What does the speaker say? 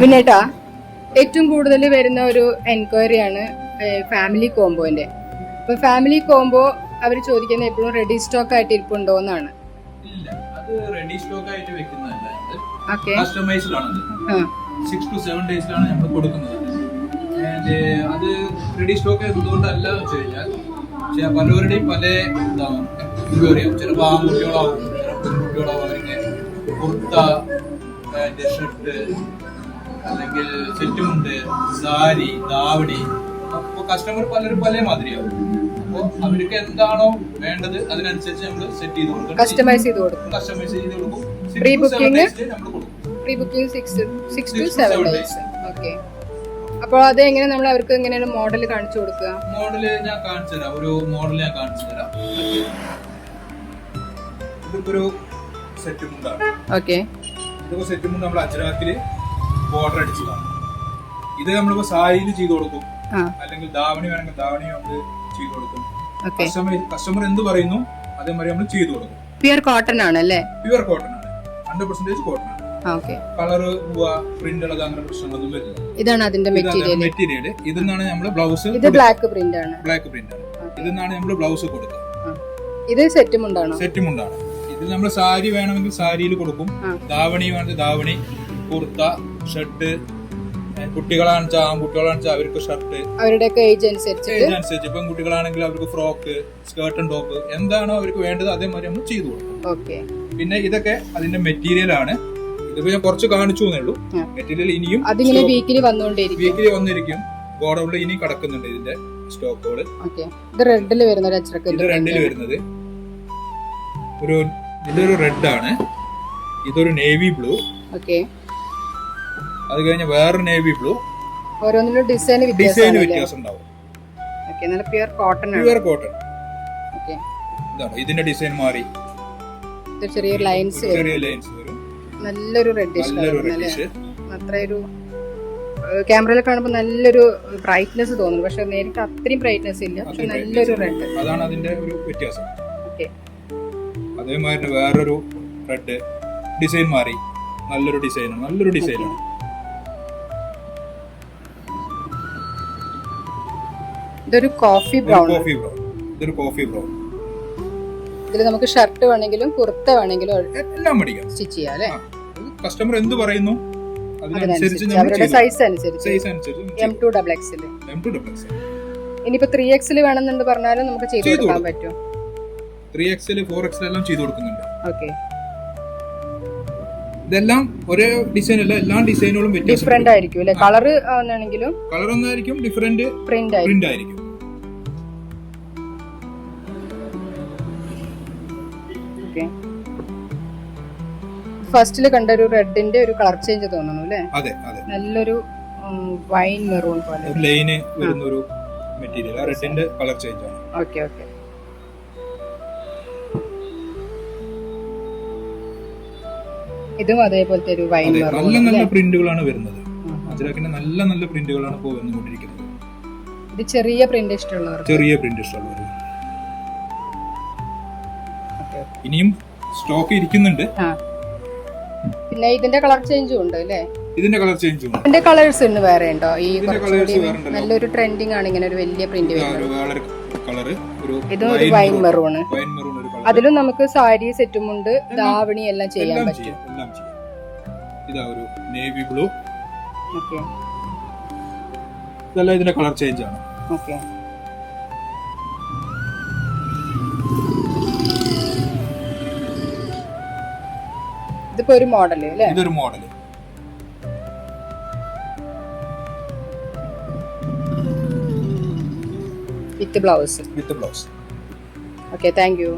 വിനേട്ടാ ഏറ്റവും കൂടുതൽ വരുന്ന ഒരു എൻക്വയറി ആണ് ഫാമിലി കോംബോന്റെ അപ്പൊ ഫാമിലി കോംബോ അവർ ചോദിക്കുന്നത് എപ്പോഴും റെഡി സ്റ്റോക്ക് ആയിട്ട് ഇരിപ്പുണ്ടോ എന്നാണ്. റെഡി സ്റ്റോക്ക് ആയിട്ട് വെക്കുന്നതല്ല സിക്സ് ടു സെവൻ ഡേയ്സിലാണ് നമ്മൾ കൊടുക്കുന്നത്. അത് റെഡി സ്റ്റോക്ക് എന്തുകൊണ്ടല്ല വെച്ച് കഴിഞ്ഞാൽ പലരുടെയും പലവരുടെയും പല എന്താ പറയാ ചിലപ്പോൾ ആൺകുട്ടികളാവും ചില പെൺകുട്ടികളാവും അവർക്ക് കുർത്ത ഷർട്ട് അല്ലെങ്കിൽ സെറ്റുമുണ്ട് സാരി ദാവണി അപ്പോൾ കസ്റ്റമർ പലരും പല മാതിരിയാവും അപ്പോൾ അവർക്ക് എന്താണോ വേണ്ടത് അതിനനുസരിച്ച് നമ്മൾ സെറ്റ് ചെയ്ത് കൊടുക്കും. കസ്റ്റമൈസ് ചെയ്ത് കൊടുക്കും. കസ്റ്റമൈസ് ചെയ്ത് കൊടുക്കും. പ്രീ ബുക്കിംഗ് നമ്മൾ കൊടുക്കും. Pre booking six six to Six to seven days okay അപ്പോൾ അത് എങ്ങനെ നമ്മൾ അവർക്ക് എങ്ങനെയാണ് മോഡൽ കാണിച്ചു കൊടുക്കുക? മോഡൽ ഞാൻ കാണിച്ചു തരാം. ഒരു മോഡൽ ഞാൻ കാണിച്ചു തരാം. ഇതിപ്പോ ഒരു സെറ്റ് മുണ്ടാണ്. ഓക്കെ ഇതിപ്പോ സെറ്റ് മുണ്ട് നമ്മൾ അജ്രാക്കിൽ ബോർഡർ അടിച്ചതാണ്. ഇത് നമ്മളിപ്പോ സാരിയിൽ ചെയ്തു കൊടുക്കും. അല്ലെങ്കിൽ ധാവണി വേണമെങ്കിൽ ധാവണി നമ്മൾ ചെയ്തു കൊടുക്കും. കസ്റ്റമർ കസ്റ്റമർ എന്ത് പറയുന്നു അതേമാതിരി നമ്മൾ ചെയ്തു കൊടുക്കും. പ്യുർ കോട്ടൺ ആണ് അല്ലേ? പ്യുവർ കോട്ടൺ ആണ്. ഹൺഡ്രഡ് പെർസെന്റേജ് കോട്ടൺ ആണ്. കളർ കളറ് പ്രിന്റ് ഉള്ളത് അങ്ങനെ പ്രശ്നങ്ങളൊന്നും വരില്ല. ഇതാണ് അതിന്റെ മെറ്റീരിയൽ മെറ്റീരിയൽ നിന്നാണ് നമ്മൾ ബ്ലൗസ് ഇത് ബ്ലാക്ക് പ്രിന്റ് ആണ്. ബ്ലാക്ക് പ്രിന്റ് ആണ്. ഇതിന്നാണ് നമ്മൾ ബ്ലൗസ് കൊടുക്കുക. ഇത് സെറ്റും ഉണ്ടാണോ സെറ്റ് മുണ്ടാണ് ഇതിൽ നമ്മൾ സാരി വേണമെങ്കിൽ സാരിയിൽ കൊടുക്കും. ആ. ധാവണി വേണമെങ്കിൽ ധാവണി കുർത്ത ഷർട്ട് കുട്ടികളാണെന്ന് വെച്ചാൽ ആൺകുട്ടികളാണെന്ന് വെച്ചാൽ അവർക്ക് ഷർട്ട്. അവരുടെയൊക്കെ ഏജ് അനുസരിച്ചിട്ട് ഏജ് ഇപ്പം കുട്ടികളാണെങ്കിൽ അവർക്ക് ഫ്രോക്ക് സ്കേർട്ടും ടോപ്പ് എന്താണോ അവർക്ക് വേണ്ടത് അതേമാതിരി നമ്മൾ ചെയ്തു കൊടുക്കും. ഓക്കെ. പിന്നെ ഇതൊക്കെ അതിന്റെ മെറ്റീരിയൽ ആണ്. ഇതിപ്പോ ഞാൻ കുറച്ച് കാണിച്ചു എന്നേ ഉള്ളൂ മെറ്റീരിയൽ ഇനിയും അതിങ്ങനെ വീക്കിലി വന്നുകൊണ്ടേയിരിക്കും. വീക്കിലി വന്നിരിക്കും. ഗോഡൌണിൽ ഇനി കിടക്കുന്നുണ്ട് ഇതിന്റെ സ്റ്റോക്കുകൾ. ഇത് റെഡിൽ വരുന്ന ഇത് റെഡിൽ വരുന്നത്. ഒരു ഇതൊരു റെഡ് ആണ് ഇതൊരു നേവി ബ്ലൂ. ഓക്കെ. അത് കഴിഞ്ഞ് വേറൊരു നേവി ബ്ലൂ ഓരോന്നിലും ഡിസൈൻ ഡിസൈൻ വ്യത്യാസം ഉണ്ടാവും. നല്ല പ്യുർ കോട്ടൺ ആണ്. പ്യുവർ കോട്ടൺ ഇതാണ് ഇതിന്റെ ഡിസൈൻ മാറി. ചെറിയ ലൈൻസ് ചെറിയ ലൈൻസ് വരും. നല്ലൊരു റെഡിഷ് നല്ലൊരു റെഡിഷ് അത്രയൊരു ക്യാമറയിൽ കാണുമ്പോൾ നല്ലൊരു ബ്രൈറ്റ്നെസ് തോന്നുന്നു പക്ഷെ നേരിട്ട് അത്രയും ബ്രൈറ്റ്നെസ് ഇല്ല. പക്ഷെ നല്ലൊരു റെഡ് അതാണ് അതിന്റെ ഒരു വ്യത്യാസം. അതേമാതിരി വേറൊരു റെഡ് ഡിസൈൻ മാറി. നല്ലൊരു ഡിസൈനാണ് നല്ലൊരു ഡിസൈനാണ് ഇതൊരു കോഫി ബ്രൗൺ കോഫി ബ്രൗൺ ഇതൊരു കോഫി ബ്രൗൺ ഇതിൽ നമുക്ക് ഷർട്ട് വേണമെങ്കിലും കുർത്ത വേണമെങ്കിലും എല്ലാം മേടിക്കാം. സ്റ്റിച്ച് ചെയ്യാം അല്ലേ? കസ്റ്റമർ എന്ത് പറയുന്നു? അതിനനുസരിച്ച് അവരുടെ സൈസ് അനുസരിച്ച്. സൈസ് അനുസരിച്ച് M 2 double X XL M 2 double X ഇനിയിപ്പോ എക്സ് എക്സിൽ വേണമെന്നുണ്ട് പറഞ്ഞാലും നമുക്ക് ചെയ്ത് കൊടുക്കാൻ കൊടുക്കും. പറ്റും. ത്രീ എക്സൽ ഫോർ എക്സൽ എല്ലാം ചെയ്തു കൊടുക്കുന്നുണ്ട്. ഓക്കെ ഇതെല്ലാം ഒരേ ഡിസൈൻ അല്ല എല്ലാ ഡിസൈനുകളും ഡിഫറെന്റ് ആയിരിക്കും അല്ലെ? കളർ ആണെങ്കിലും കളർ ഒന്നായിരിക്കും ഡിഫറെന്റ് പ്രിന്റ് ആയിരിക്കും. പ്രിന്റ് ആയിരിക്കും. ഫസ്റ്റിൽ കണ്ട ഒരു റെഡിന്റെ ഒരു കളർ ചേഞ്ച് തോന്നുന്നു അല്ലേ? അതെ അതെ. നല്ലൊരു വൈൻ മെറൂൺ പോലെ. ലൈന് വരുന്ന ഒരു മെറ്റീരിയൽ റെഡിന്റെ കളർ ചേഞ്ച് ആണ്. ഓക്കെ ഓക്കെ ഇതും അതേപോലത്തെ ഒരു വൈൻ നല്ല നല്ല പ്രിന്റുകളാണ് വരുന്നത്. അജിറാക്കിന്റെ നല്ല നല്ല പ്രിന്റുകളാണ് ഇപ്പോൾ വന്നുകൊണ്ടിരിക്കുന്നത്. ഇത് ചെറിയ പ്രിന്റ് ഇഷ്ടമുള്ളവർ ചെറിയ പ്രിന്റ് ഇഷ്ടമുള്ളവർ ഇനിയും സ്റ്റോക്ക് ഇരിക്കുന്നുണ്ട്. പിന്നെ ഇതിന്റെ കളർ ചേഞ്ചും ഉണ്ട് അല്ലേ? ഇതിന്റെ കളർ ചേഞ്ചും ഉണ്ട്. ഇതിന്റെ കളേഴ്സ് ഇന്ന് വേറെ ഉണ്ടോ? ഈ. നല്ലൊരു ട്രെൻഡിങ് ആണ് ഇങ്ങനെ ഒരു വലിയ പ്രിന്റ് വരുന്നത്. ഇതും ഒരു വൈൻ മെറൂൺ വൈൻ മെറൂൺ അതിലും നമുക്ക് സാരി സെറ്റും ഉണ്ട് ദാവണി എല്ലാം ചെയ്യാൻ എല്ലാം പറ്റും. ചെയ്യാം എല്ലാം ചെയ്യാം. ഇതാ ഒരു നേവി ബ്ലൂ ഓക്കെ ഇതെല്ലാം ഇതിന്റെ കളർ ചേഞ്ച് ആണ്. ഓക്കെ ഇതിപ്പോ ഒരു മോഡൽ അല്ലേ? ഇതൊരു model with blouse with blouse okay thank you